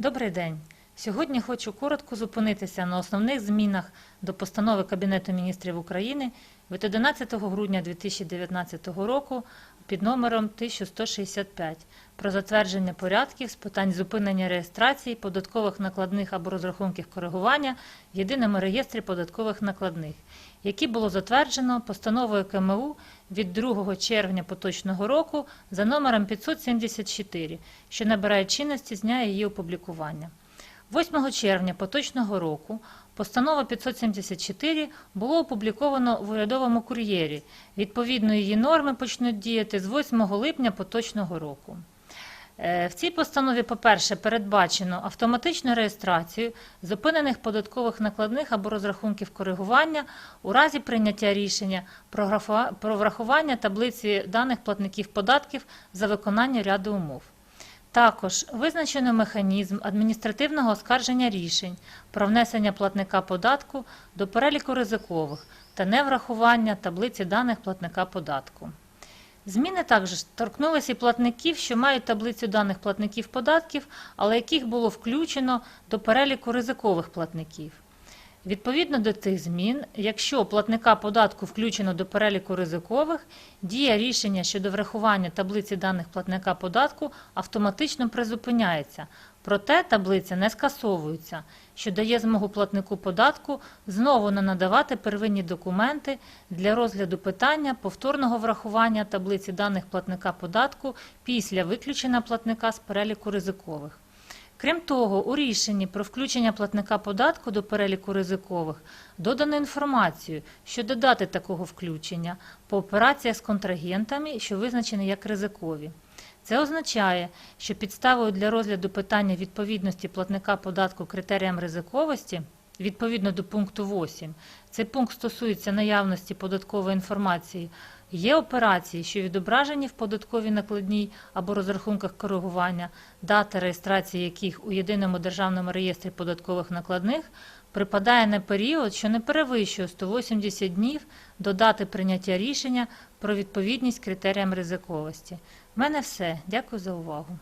Добрий день. Сьогодні хочу коротко зупинитися на основних змінах до постанови Кабінету міністрів України від 11 грудня 2019 року під номером 1165 про затвердження порядків з питань зупинення реєстрації податкових накладних або розрахунків коригування в єдиному реєстрі податкових накладних, які було затверджено постановою КМУ від 2 червня поточного року за номером 574, що набирає чинності з дня її опублікування. 8 червня поточного року постанова 574 було опубліковано в урядовому кур'єрі. Відповідно, її норми почнуть діяти з 8 липня поточного року. Е, В цій постанові, по-перше, передбачено автоматичну реєстрацію зупинених податкових накладних або розрахунків коригування у разі прийняття рішення про врахування таблиці даних платників податків за виконання ряду умов. Також визначено механізм адміністративного оскарження рішень про внесення платника податку до переліку ризикових та неврахування таблиці даних платника податку. Зміни також торкнулися і платників, що мають таблицю даних платників податків, але яких було включено до переліку ризикових платників. Відповідно до тих змін, якщо платника податку включено до переліку ризикових, дія рішення щодо врахування таблиці даних платника податку автоматично призупиняється. Проте таблиця не скасовується, що дає змогу платнику податку знову не надавати первинні документи для розгляду питання повторного врахування таблиці даних платника податку після виключення платника з переліку ризикових. Крім того, у рішенні про включення платника податку до переліку ризикових додано інформацію щодо дати такого включення по операціях з контрагентами, що визначені як ризикові. Це означає, що підставою для розгляду питання відповідності платника податку критеріям ризиковості відповідно до пункту 8, цей пункт стосується наявності податкової інформації, є операції, що відображені в податковій накладній або розрахунках коригування, дата реєстрації яких у єдиному державному реєстрі податкових накладних припадає на період, що не перевищує 180 днів до дати прийняття рішення про відповідність критеріям ризиковості. В мене все. Дякую за увагу.